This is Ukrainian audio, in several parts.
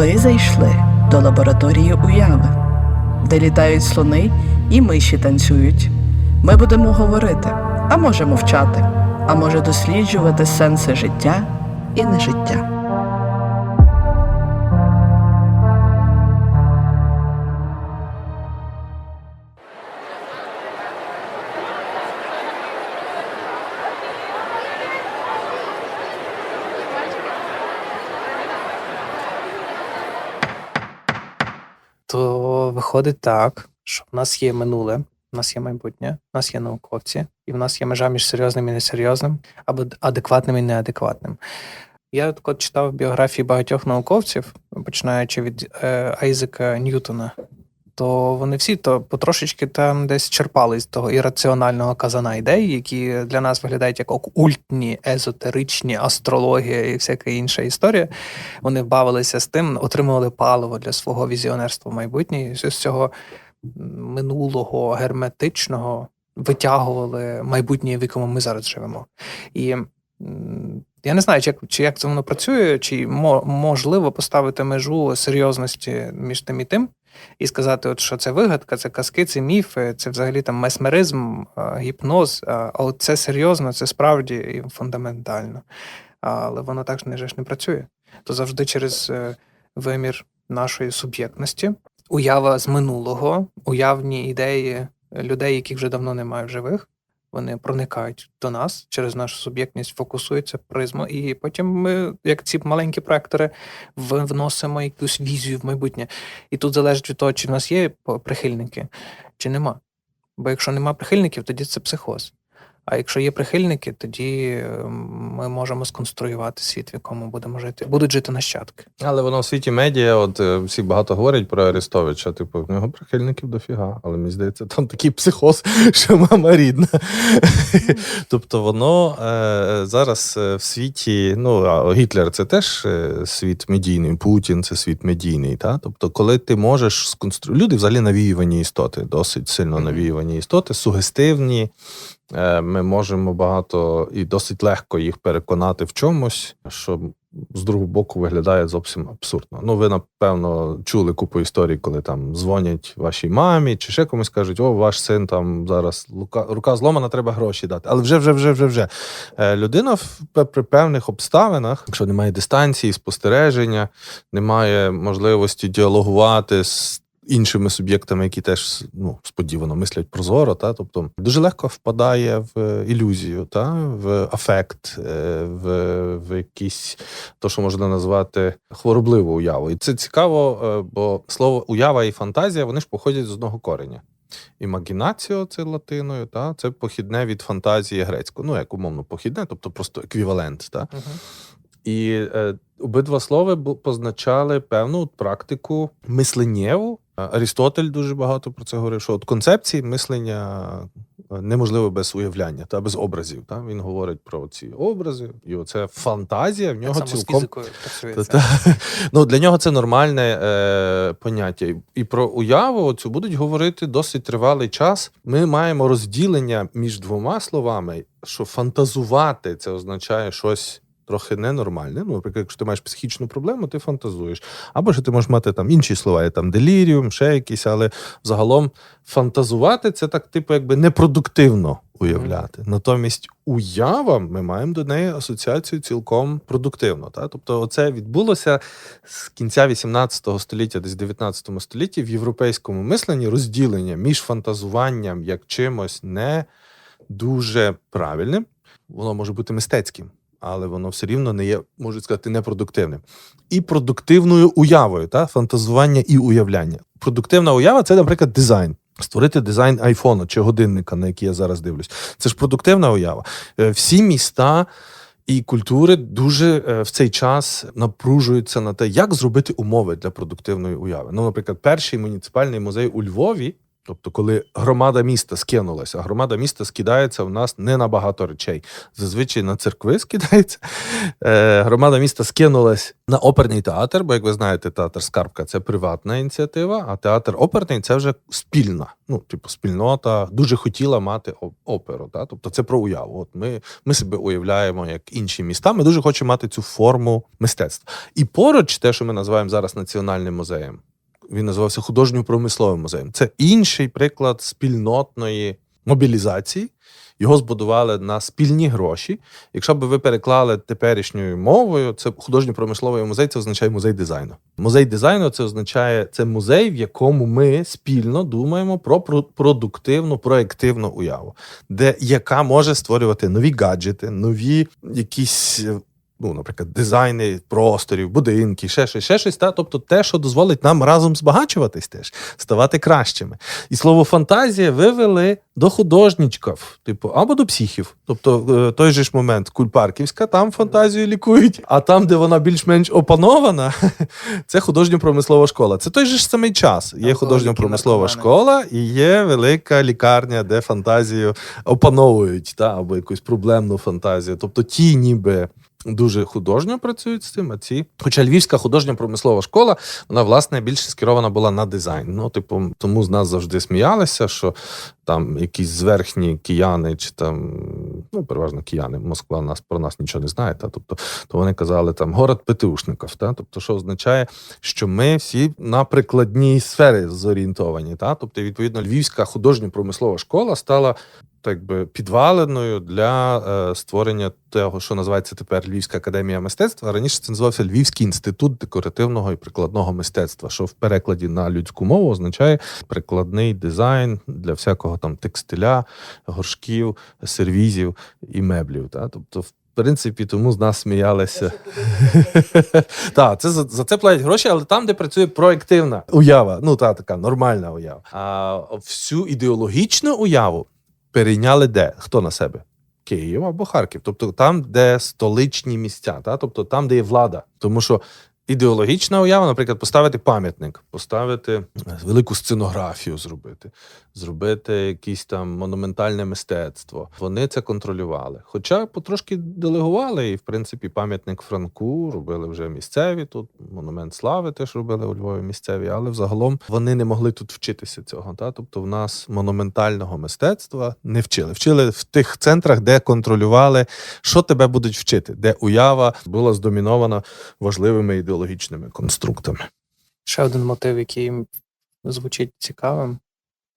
Ви зайшли до лабораторії уяви, де літають слони і миші танцюють. Ми будемо говорити, а може мовчати, а може досліджувати сенси життя і нежиття. Виходить так, що в нас є минуле, в нас є майбутнє, в нас є науковці, і в нас є межа між серйозним і несерйозним, або адекватним і неадекватним. Я от читав біографії багатьох науковців, починаючи від е, Айзека Ньютона, то вони всі то потрошечки там десь черпали з того ірраціонального казана ідей, які для нас виглядають як окультні, езотеричні, астрологія і всяка інша історія. Вони бавилися з тим, отримували паливо для свого візіонерства в майбутнє, з цього минулого герметичного витягували майбутнє, в якому ми зараз живемо. І я не знаю, чи як, чи як це воно працює, чи можливо поставити межу серйозності між тим і тим, і сказати, от, що це вигадка, це казки, це міфи, це взагалі там месмеризм, гіпноз. А а от це серйозно, це справді і фундаментально. Але воно так не, ж не працює. То завжди через е, вимір нашої суб'єктності, уява з минулого, уявні ідеї людей, яких вже давно немає в живих. Вони проникають до нас через нашу суб'єктність, фокусуються призму, і потім ми, як ці маленькі проектори, вносимо якусь візію в майбутнє. І тут залежить від того, чи в нас є прихильники, чи нема. Бо якщо нема прихильників, тоді це психоз. А якщо є прихильники, тоді е, ми можемо сконструювати світ, в якому будемо жити. Будуть жити нащадки. Але воно в світі медіа, от е, всі багато говорять про Арестовича. Типу, в нього прихильників дофіга. Але мені здається, там такий психоз, що мама рідна. тобто воно е, зараз е, в світі, ну а Гітлер це теж світ медійний, Путін це світ медійний. Та? Тобто, коли ти можеш сконструювати. Люди взагалі навіювані істоти, досить сильно навіювані істоти, сугестивні. Е, Ми можемо багато і досить легко їх переконати в чомусь, що з другого боку виглядає зовсім абсурдно. Ну, ви напевно чули купу історій, коли там дзвонять вашій мамі, чи ще комусь кажуть, о, ваш син там зараз рука, рука зломана, треба гроші дати. Але вже, вже, вже, вже, вже. Е, Людина при певних обставинах, якщо немає дистанції, спостереження, немає можливості діалогувати з іншими суб'єктами, які теж ну, сподівано мислять прозоро, та тобто дуже легко впадає в ілюзію, та в афект, е, в, в якісь то, що можна назвати хворобливу уяву. І це цікаво, е, бо слово уява і фантазія вони ж походять з одного кореня. Імагінаціо це латиною, та це похідне від фантазії грецької. Ну, як умовно, похідне, тобто просто еквівалент. Та? І е, обидва слова позначали певну практику мисленнєву. Е, Арістотель дуже багато про це говорив, що от концепції мислення е, неможливо без уявляння та без образів. Та? Він говорить про ці образи, і оце фантазія в нього цілком та, та. Ну, для нього це нормальне е, поняття. І- І про уяву цю будуть говорити досить тривалий час. Ми маємо розділення між двома словами, що фантазувати це означає щось. Трохи ненормальне. Ну, наприклад, якщо ти маєш психічну проблему, ти фантазуєш. Або ж ти можеш мати там інші слова, є там деліріум, ще якісь, але загалом фантазувати це так, типу, якби непродуктивно уявляти. Натомість уява, ми маємо до неї асоціацію цілком продуктивно. Та? Тобто, це відбулося з кінця 18 століття, десь 19 столітті в європейському мисленні розділення між фантазуванням як чимось не дуже правильним, воно може бути мистецьким. Але воно все рівно не є, можуть сказати, непродуктивним. І продуктивною уявою, та? фантазування і уявляння. Продуктивна уява це, наприклад, дизайн. Створити дизайн айфону чи годинника, на який я зараз дивлюсь. Це ж продуктивна уява. Е, Всі міста і культури дуже е, в цей час напружуються на те, як зробити умови для продуктивної уяви. Ну, наприклад, перший муніципальний музей у Львові Тобто, коли громада міста скинулася, громада міста скидається в нас не на багато речей. Зазвичай на церкви скидається. Е, громада міста скинулась на оперний театр, бо, як ви знаєте, театр Скарбка це приватна ініціатива, а театр оперний це вже спільна. Ну, типу, спільнота дуже хотіла мати оперу. Та? Тобто це про уяву. От ми, ми себе уявляємо як інші міста. Ми дуже хочемо мати цю форму мистецтва. І поруч, те, що ми називаємо зараз національним музеєм, він називався художньо-промисловим музеєм. Це інший приклад спільнотної мобілізації. Його збудували на спільні гроші. Якщо б ви переклали теперішньою мовою, це художньо-промисловий музей, це означає музей дизайну. Музей дизайну це означає це музей, в якому ми спільно думаємо про про- продуктивну, проективну уяву, де яка може створювати нові гаджети, нові якісь. Ну, наприклад, дизайни просторів, будинків, ще щось, ще щось. Та? Тобто те, що дозволить нам разом збагачуватись теж, ставати кращими. І слово фантазія вивели до художничків, типу, або до психів. Тобто, е, той же ж момент Кульпарківська, там фантазію лікують, а там, де вона більш-менш опанована, це художньо-промислова школа. Це той же ж самий час. Є художньо-промислова школа і є велика лікарня, де фантазію опановують, та, або якусь проблемну фантазію. Тобто ті ніби. Дуже художньо працюють з цим, а ці. Хоча Львівська художньо-промислова школа, вона власне більше скерована була на дизайн. Ну, типу, тому з нас завжди сміялися, що там якісь зверхні кияни, чи там, ну, переважно кияни, Москва нас про нас нічого не знає. Та, тобто, то вони казали там город ПТУшників. Та, тобто, що означає, що ми всі на прикладній сфері зорієнтовані. Та, тобто, відповідно, Львівська художньо-промислова школа стала так би підваленою для е, створення того, що називається тепер Львівська академія мистецтва. Раніше це називався Львівський інститут декоративного і прикладного мистецтва, що в перекладі на людську мову означає прикладний дизайн для всякого там текстиля, горшків, сервізів і меблів. Та? Тобто, в принципі, тому з нас сміялися. Так, це за, це платять гроші, але там, де працює проективна уява, ну та така нормальна уява. А всю ідеологічну уяву перейняли де? Хто на себе? Київ або Харків. Тобто там, де столичні місця, та? тобто там, де є влада. Тому що ідеологічна уява, наприклад, поставити пам'ятник, поставити е, велику сценографію зробити, зробити якесь там монументальне мистецтво. Вони це контролювали. Хоча потрошки делегували, і в принципі пам'ятник Франку робили вже місцеві тут. Монумент слави теж робили у Львові місцеві, але взагалом вони не могли тут вчитися цього. Та? Тобто, в нас монументального мистецтва не вчили. Вчили в тих центрах, де контролювали, що тебе будуть вчити, де уява була здомінована важливими ідеологічними конструктами. Ще один мотив, який звучить цікавим.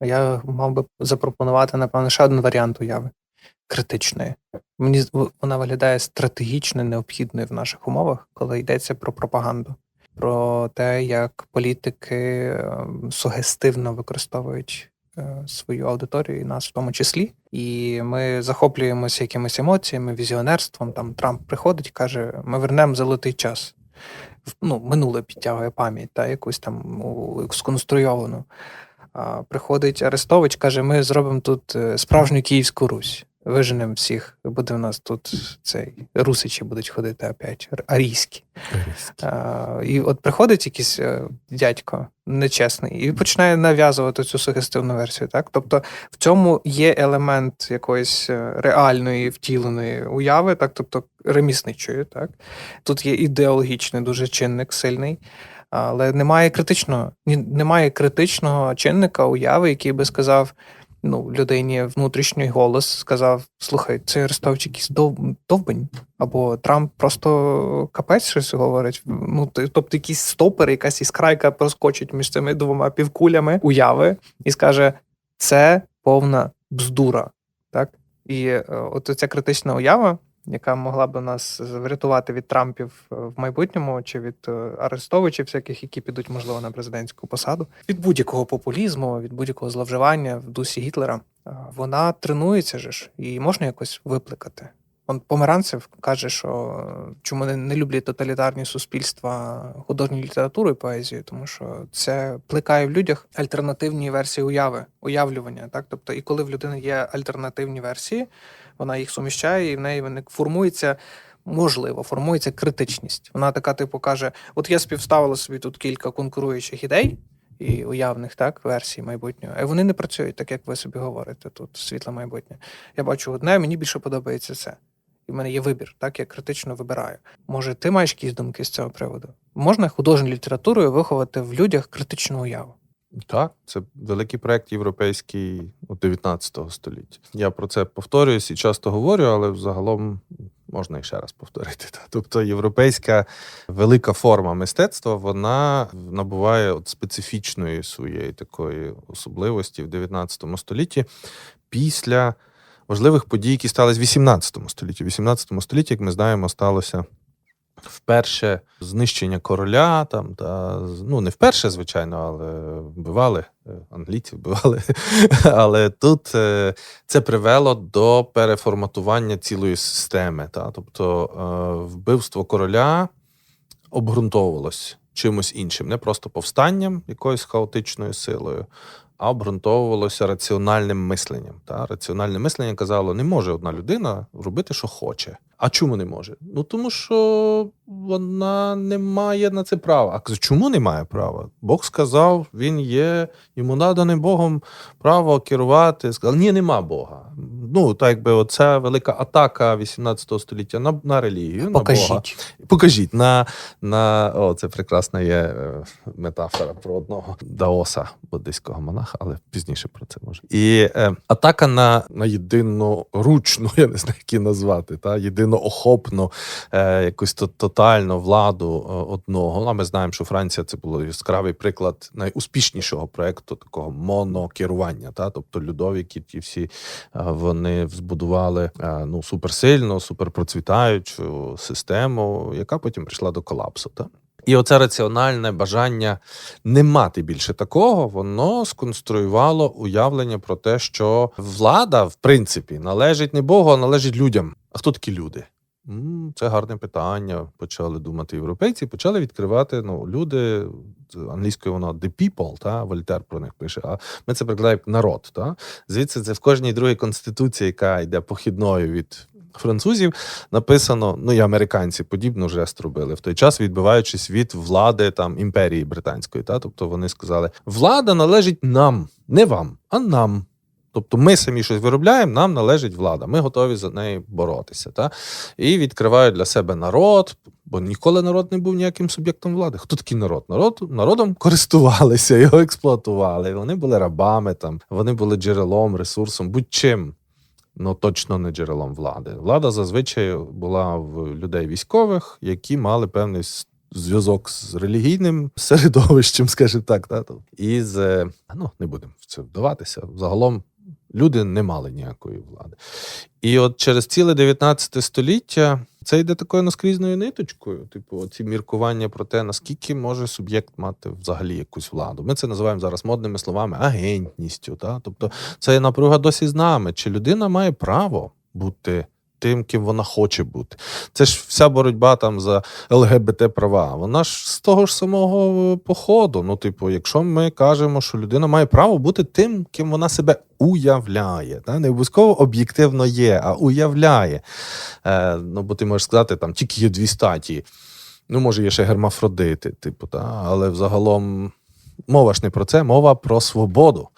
Я мав би запропонувати, напевно, ще один варіант уяви критичної. Мені вона виглядає стратегічно необхідною в наших умовах, коли йдеться про пропаганду, про те, як політики е, сугестивно використовують е, свою аудиторію, і нас в тому числі. І ми захоплюємося якимись емоціями, візіонерством. Там Трамп приходить каже: ми вернемо золотий час. Ну, минуле підтягує пам'ять, та якусь там сконструйовану. Приходить Арестович, каже: ми зробимо тут е, справжню Київську Русь. Виженемо всіх. Буде в нас тут цей русичі будуть ходити опять, ар- арійські. А, і от приходить якийсь е, дядько нечесний і починає нав'язувати цю сугестивну версію. Так? Тобто в цьому є елемент якоїсь е, реальної втіленої уяви, так, тобто ремісничої. Так? Тут є ідеологічний дуже чинник сильний. Але немає критичного, немає критичного чинника уяви, який би сказав, ну, людині внутрішній голос сказав: слухай, цей Арестович якийсь дов- довбень, або Трамп просто капець щось говорить. Ну, тобто якийсь стопер, якась іскрайка проскочить між цими двома півкулями уяви, і скаже: це повна бздура. Так? І е, от ця критична уява, яка могла б нас врятувати від Трампів е, в майбутньому, чи від е, Арестовичів, всяких, які підуть, можливо, на президентську посаду, від будь-якого популізму, від будь-якого зловживання в дусі Гітлера, е, вона тренується ж, і можна якось викликати. Он Померанцев каже, що чому не люблять тоталітарні суспільства художню літературу і поезію, тому що це плекає в людях альтернативні версії уяви, уявлювання. Так, тобто, і коли в людини є альтернативні версії, вона їх суміщає, і в неї виник формується. Можливо, формується критичність. Вона така, типу, каже: от я співставила собі тут кілька конкуруючих ідей, і уявних так версій майбутнього. І вони не працюють так, як ви собі говорите тут, світле майбутнє. Я бачу одне, мені більше подобається це. І в мене є вибір, так я критично вибираю. Може, ти маєш якісь думки з цього приводу? Можна художньою літературою виховати в людях критичну уяву? Так, це великий проект європейський у 19 столітті. Я про це повторююсь і часто говорю, але взагалом можна і ще раз повторити. Тобто, європейська велика форма мистецтва вона набуває от специфічної своєї такої особливості в 19 столітті після важливих подій, які стались в 18 столітті. В 18 столітті, як ми знаємо, сталося. Вперше знищення короля, там та ну не вперше, звичайно, але вбивали е, англійців, вбивали. Але тут е, це привело до переформатування цілої системи. Та? Тобто е, вбивство короля обґрунтовувалось чимось іншим, не просто повстанням якоюсь хаотичною силою, а обґрунтовувалося раціональним мисленням. Та? Раціональне мислення казало, не може одна людина робити, що хоче. А чому не може? Ну тому що вона не має на це права. А чому не має права? Бог сказав, він є, йому надане Богом право керувати. Сказав, ні, нема Бога. Ну, так якби оця велика атака 18 століття на, на релігію, на Бога. Покажіть. Покажіть на, на о, це прекрасна є е, метафора про одного даоса буддийського монаха, але пізніше про це може. І е, атака на, на єдиноручну, я не знаю, як її назвати, та єдиноохопну е, якусь то, тотальну владу е, одного. А ми знаємо, що Франція це було яскравий приклад найуспішнішого проекту такого монокерування. Та? Тобто Людовіки, ті всі е, вони збудували е, ну, суперсильну, суперпроцвітаючу систему, яка потім прийшла до колапсу. Та? І оце раціональне бажання не мати більше такого, воно сконструювало уявлення про те, що влада, в принципі, належить не Богу, а належить людям. А хто такі люди? Це гарне питання. Почали думати європейці, почали відкривати ну, люди англійською воно the people, та Вольтер про них пише. А ми це перекладаємо як народ. Та? Звідси це в кожній другій конституції, яка йде похідною від французів, написано: ну і американці подібну жест робили в той час, відбиваючись від влади там імперії британської. Та? Тобто вони сказали: влада належить нам, не вам, а нам. Тобто ми самі щось виробляємо, нам належить влада. Ми готові за неї боротися. Та? І відкривають для себе народ, бо ніколи народ не був ніяким суб'єктом влади. Хто такий народ? Народ народом користувалися, його експлуатували. Вони були рабами, там, вони були джерелом, ресурсом, будь-чим. Ну, точно не джерелом влади. Влада зазвичай була в людей військових, які мали певний зв'язок з релігійним середовищем, скажімо так. Та? І з, ну, не будемо в це вдаватися. Загалом люди не мали ніякої влади. І от через ціле 19 століття це йде такою наскрізною ниточкою. Типу, ці міркування про те, наскільки може суб'єкт мати взагалі якусь владу. Ми це називаємо зараз модними словами агентністю. Та? Тобто це напруга досі з нами. Чи людина має право бути тим, ким вона хоче бути? Це ж вся боротьба там за ЛГБТ права. Вона ж з того ж самого походу. Ну, типу, якщо ми кажемо, що людина має право бути тим, ким вона себе уявляє, та? не обов'язково об'єктивно є, а уявляє. Е, ну, бо ти можеш сказати, там тільки є дві статі. Ну, може, є ще гермафродити, типу, та? але взагалом мова ж не про це, мова про свободу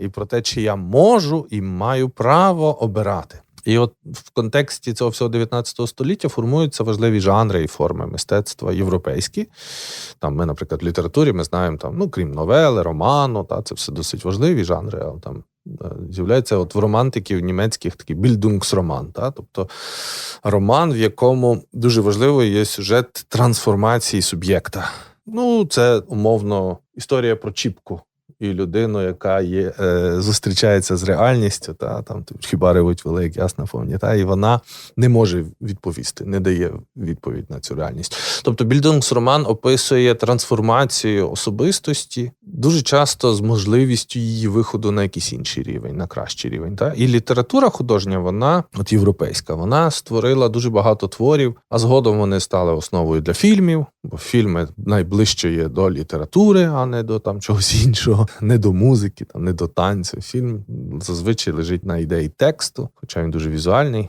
і про те, чи я можу і маю право обирати. І от в контексті цього всього 19 століття формуються важливі жанри і форми мистецтва європейські. Там ми, наприклад, в літературі ми знаємо, там, ну, крім новели, роману, та, це все досить важливі жанри. А там е, з'являється от в романтиків німецьких такий більдунгсроман, та, тобто роман, в якому дуже важливий є сюжет трансформації суб'єкта. Ну, це умовно історія про Чіпку і людину, яка є, е, зустрічається з реальністю, та там хіба ревуть велик, ясна повні, та і вона не може відповісти, не дає відповідь на цю реальність. Тобто Більдунгсроман описує трансформацію особистості дуже часто з можливістю її виходу на якийсь інший рівень, на кращий рівень. Та? І література художня, вона, от європейська, вона створила дуже багато творів, а згодом вони стали основою для фільмів, бо фільми найближче є до літератури, а не до там чогось іншого, не до музики, там, не до танцю. Фільм зазвичай лежить на ідеї тексту, хоча він дуже візуальний.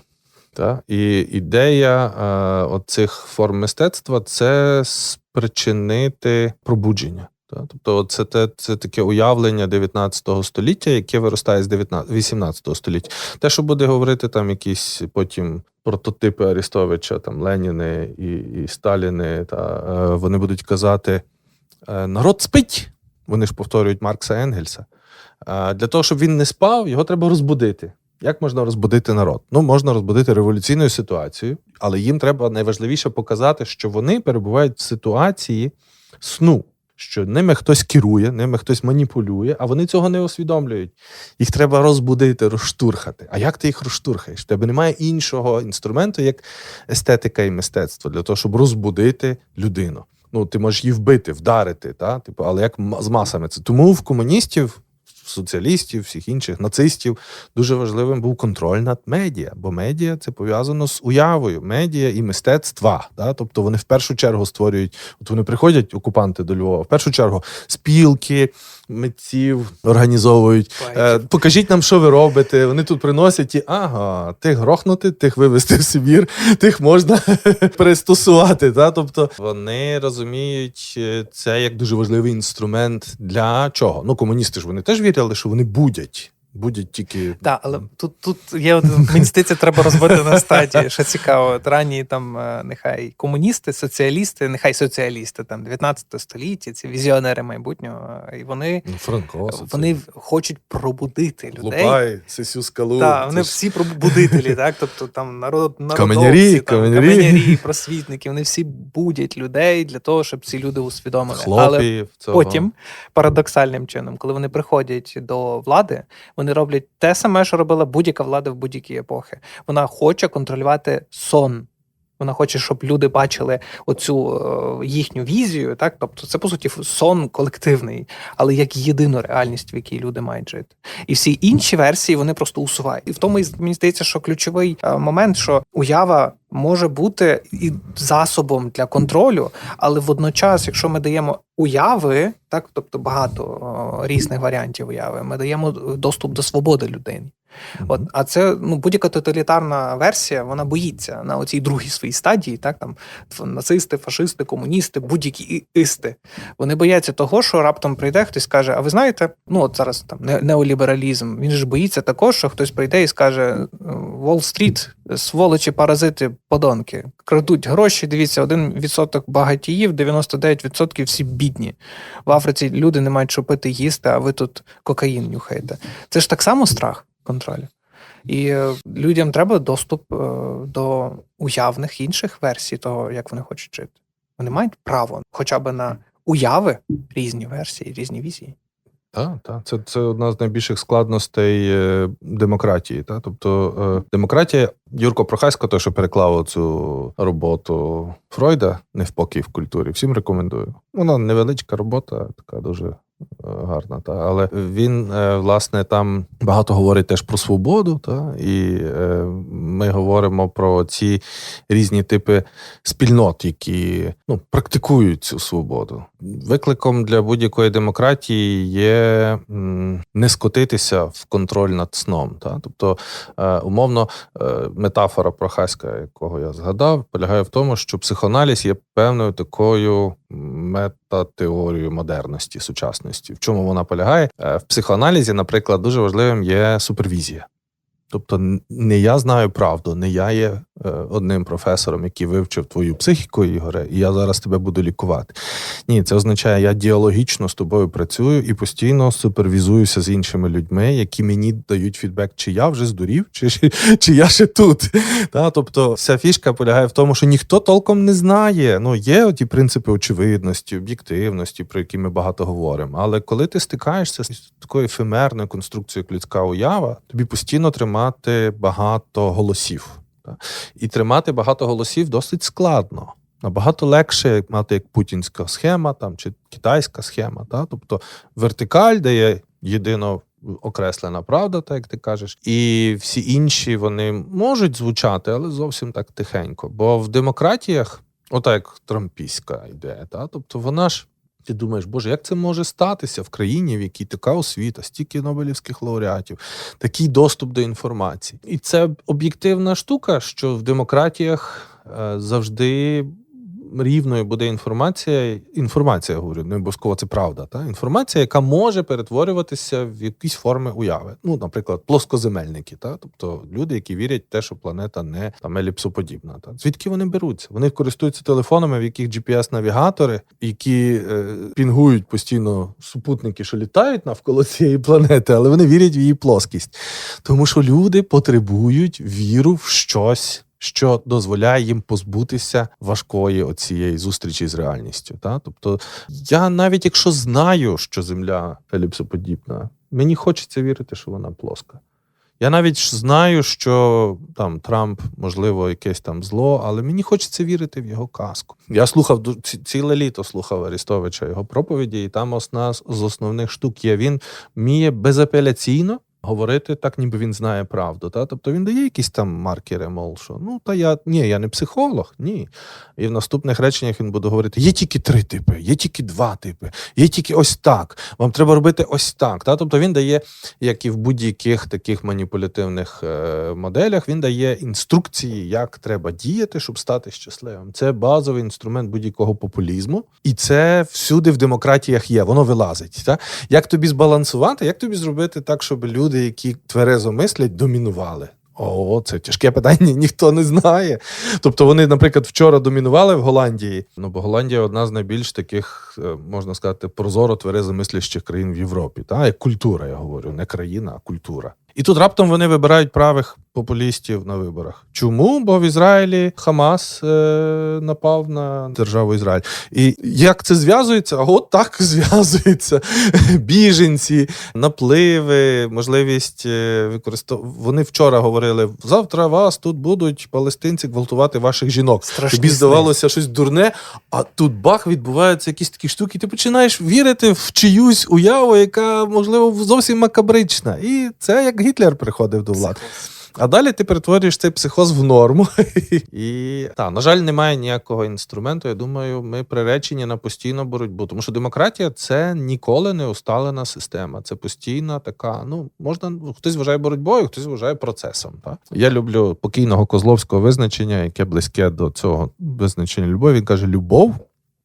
Та? І ідея е, цих форм мистецтва це спричинити пробудження. Тобто, це, те, це таке уявлення 19 століття, яке виростає з 19, 18 століття. Те, що буде говорити там якісь потім прототипи Арістовича, там Леніни і, і Сталіни, та е, вони будуть казати: е, народ спить. Вони ж повторюють Маркса Енгельса. Е, для того, щоб він не спав, його треба розбудити. Як можна розбудити народ? Ну, можна розбудити революційною ситуацією, але їм треба найважливіше показати, що вони перебувають в ситуації сну, що ними хтось керує, ними хтось маніпулює, а вони цього не усвідомлюють. Їх треба розбудити, розштурхати. А як ти їх розштурхаєш? Тебе немає іншого інструменту, як естетика і мистецтво, для того, щоб розбудити людину. Ну, ти можеш її вбити, вдарити, та? Типу, але як з масами це. Тому в комуністів, соціалістів, всіх інших нацистів дуже важливим був контроль над медіа, бо медіа це пов'язано з уявою, медіа і мистецтва. Да? Тобто вони в першу чергу створюють, от вони приходять, окупанти до Львова, в першу чергу спілки, митців організовують. Е, покажіть нам, що ви робите. Вони тут приносять і ага, тих грохнути, тих вивезти в Сибір, тих можна перестосувати. Та? Тобто вони розуміють е, це як дуже важливий інструмент для чого? Ну, комуністи ж вони теж вірили, що вони будять. Будять тільки Так, але тут, тут є здається, треба розбити на стадії. Що цікаво, ранні там е, нехай комуністи, соціалісти, нехай соціалісти там 19 століття, ці візіонери майбутнього, і вони, ну, Франко, вони хочуть пробудити людей. Лупай, Сесю скалу. Так, вони ж- всі пробудителі, так? Тобто там народ, народовці, Каменярі, каменярі. каменярі, просвітники, вони всі будять людей для того, щоб ці люди усвідомили. Але. Цього. Потім, парадоксальним чином, коли вони приходять до влади, вони роблять те саме, що робила будь-яка влада в будь-які епохи. Вона хоче контролювати сон. Вона хоче, щоб люди бачили оцю е, їхню візію, так тобто це по суті сон колективний, але як єдину реальність, в якій люди мають жити. І всі інші версії вони просто усувають. І в тому мені здається, що ключовий е, момент, що уява може бути і засобом для контролю, але водночас, якщо ми даємо уяви, так тобто багато о, різних варіантів уяви, ми даємо доступ до свободи людині. От, а це ну будь-яка тоталітарна версія, вона боїться на оцій другій своїй стадії, так там нацисти, фашисти, комуністи, будь-які істи. Вони бояться того, що раптом прийде хтось скаже: А ви знаєте, ну от зараз там не- неолібералізм. Він ж боїться також, що хтось прийде і скаже: Уолл-стріт, сволочі, паразити, подонки, крадуть гроші. Дивіться, один відсоток багатіїв, 99% всі бідні. В Африці люди не мають що пити, їсти, а ви тут кокаїн нюхаєте. Це ж так само страх контролю. І е, людям треба доступ е, до уявних інших версій того, як вони хочуть жити. Вони мають право хоча б на уяви різні версії, різні візії. Так, та. Це, це одна з найбільших складностей е, демократії. Та? Тобто е, демократія, Юрко Прохасько, той, що переклав цю роботу Фройда «Невпокій в культурі, всім рекомендую. Вона невеличка робота, така дуже гарна. Та? Але він, е, власне, там багато говорить теж про свободу, та? і е, ми говоримо про ці різні типи спільнот, які ну, практикують цю свободу. Викликом для будь-якої демократії є не скотитися в контроль над сном. Та? Тобто, е, умовно, е, метафора Прохаська, якого я згадав, полягає в тому, що психоаналіз є певною такою метатеорією модерності, сучасності. В чому вона полягає? Е, В психоаналізі, наприклад, дуже важливим є супервізія. Тобто, не я знаю правду, не я є одним професором, який вивчив твою психіку, Ігоре, і я зараз тебе буду лікувати. Ні, це означає, я діалогічно з тобою працюю і постійно супервізуюся з іншими людьми, які мені дають фідбек, чи я вже здурів, чи, чи, чи я ще тут. Та, тобто, вся фішка полягає в тому, що ніхто толком не знає. Ну, є ті принципи очевидності, об'єктивності, про які ми багато говоримо. Але коли ти стикаєшся з такою ефемерною конструкцією, як людська уява, тобі постійно тримати багато голосів. І тримати багато голосів досить складно. Набагато легше мати як путінська схема там, чи китайська схема. Та? Тобто вертикаль, де є єдино окреслена правда, так як ти кажеш, і всі інші вони можуть звучати, але зовсім так тихенько. Бо в демократіях, отак як трампійська ідея, та? тобто вона ж. Ти думаєш, боже, як це може статися в країні, в якій така освіта, стільки нобелівських лауреатів, такий доступ до інформації. І це об'єктивна штука, що в демократіях е, завжди рівною буде інформація. Інформація, я говорю, не обов'язково це правда. Та? Інформація, яка може перетворюватися в якісь форми уяви. Ну, наприклад, плоскоземельники, та? тобто люди, які вірять в те, що планета не там еліпсоподібна. Та? Звідки вони беруться? Вони користуються телефонами, в яких GPS-навігатори, які е, пінгують постійно супутники, що літають навколо цієї планети, але вони вірять в її плоскість. Тому що люди потребують віру в щось. Що дозволяє їм позбутися важкої оцієї зустрічі з реальністю. Та? Тобто, я навіть якщо знаю, що Земля еліпсоподібна, мені хочеться вірити, що вона плоска. Я навіть знаю, що там Трамп, можливо, якесь там зло, але мені хочеться вірити в його казку. Я слухав ціле літо слухав Арістовича його проповіді, і там одна з основних штук є. Він вміє безапеляційно говорити так, ніби він знає правду. Та? Тобто він дає якісь там маркери, мов, що ну та я ні, я не психолог, ні. І в наступних реченнях він буде говорити: є тільки три типи, є тільки два типи, є тільки ось так. Вам треба робити ось так. Та? Тобто він дає, як і в будь-яких таких маніпулятивних е, моделях, він дає інструкції, як треба діяти, щоб стати щасливим. Це базовий інструмент будь-якого популізму, і це всюди в демократіях є, воно вилазить. Та? Як тобі збалансувати, як тобі зробити так, щоб люди, які тверезо мислять, домінували? О, це тяжке питання, ніхто не знає. Тобто вони, наприклад, вчора домінували в Голландії. Ну, бо Голландія одна з найбільш таких, е, можна сказати, прозоро тверезомислящих країн в Європі. Та? Як культура, я говорю, не країна, а культура. І тут раптом вони вибирають правих популістів на виборах. Чому? Бо в Ізраїлі Хамас е, напав на державу Ізраїль. І як це зв'язується? А от так зв'язується. Біженці, напливи, можливість е, використовувати. Вони вчора говорили: завтра вас тут будуть палестинці гвалтувати ваших жінок. Страшні Тобі здавалося щось дурне, а тут бах відбуваються якісь такі штуки. Ти починаєш вірити в чиюсь уяву, яка можливо зовсім макабрична. І це як Гітлер приходив до влади. А далі ти перетворюєш цей психоз в норму. І та, на жаль, немає ніякого інструменту. Я думаю, ми приречені на постійну боротьбу. Тому що демократія це ніколи не усталена система. Це постійна така. Ну можна хтось вважає боротьбою, хтось вважає процесом. Так? Я люблю покійного козловського визначення, яке близьке до цього визначення любові. Він каже: любов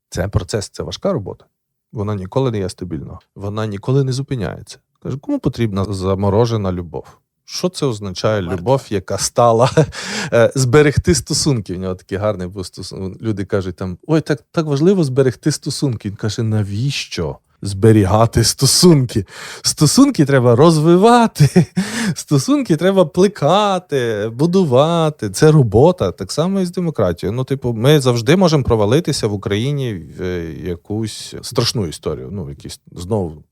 це процес, це важка робота. Вона ніколи не є стабільною. Вона ніколи не зупиняється. Каже, кому потрібна заморожена любов? Що це означає любов, яка стала е, зберегти стосунки? В нього такий гарний був стосунок. Люди кажуть там: ой, так, так важливо зберегти стосунки. Він каже, навіщо? Зберігати стосунки. Стосунки треба розвивати, стосунки треба плекати, будувати. Це робота. Так само і з демократією. Ну, типу, ми завжди можемо провалитися в Україні в е, якусь страшну історію. Ну, якісь знову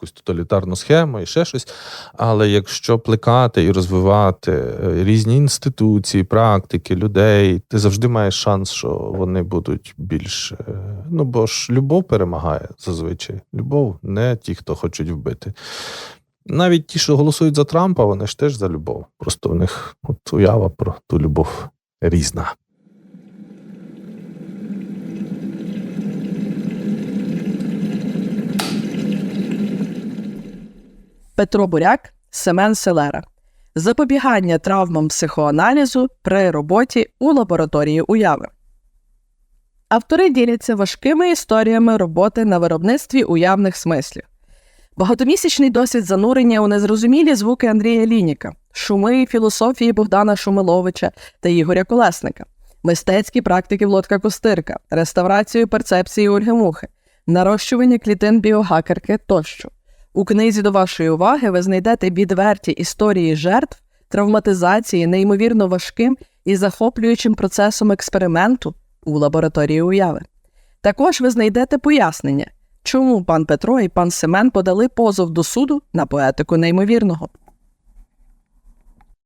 якусь тоталітарну схему і ще щось. Але якщо плекати і розвивати е, різні інституції, практики, людей, ти завжди маєш шанс, що вони будуть більш. е, Ну бо ж любов перемагає зазвичай. Любов не ті, хто хочуть вбити. Навіть ті, що голосують за Трампа, вони ж теж за любов. Просто у них от уява про ту любов різна. Петро Буряк, Семен Селера. Запобігання травмам психоаналізу при роботі у лабораторії уяви. Автори діляться важкими історіями роботи на виробництві уявних смислів. Багатомісячний досвід занурення у незрозумілі звуки Андрія Лініка, шуми філософії Богдана Шумиловича та Ігоря Колесника, мистецькі практики Влодка Костирка, реставрацію перцепції Ольги Мухи, нарощування клітин біогакерки тощо. У книзі до вашої уваги ви знайдете відверті історії жертв, травматизації неймовірно важким і захоплюючим процесом експерименту у лабораторії уяви. Також ви знайдете пояснення, чому пан Петро і пан Семен подали позов до суду на поетику неймовірного.